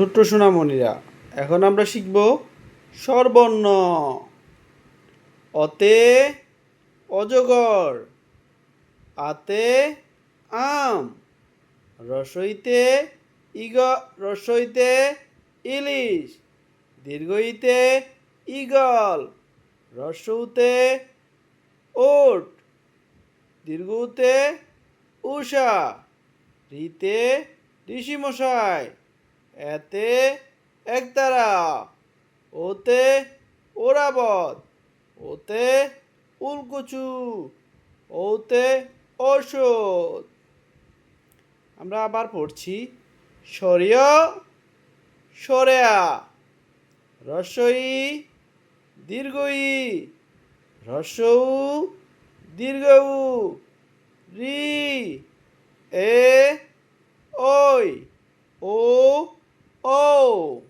ছোট্ট সোনামণিরা, এখন আমরা শিখব স্বরবর্ণ। অতে অজগর, আতে আম, রসইতে ইগ, রসইতে ইলিশ, দীর্ঘইতে ইগল, রসউতে ওট দীর্ঘতে উষা রিতে ঋষিমশাই। এতে একতারা ওতে ওরাবত ওতে উলকুচু, ওতে ঔষধ আমরা আবার পড়ছি, সরিয় সরেয়া রসই দীর্ঘই রসৌ দীর্ঘউ, রি, এ ওই ও ও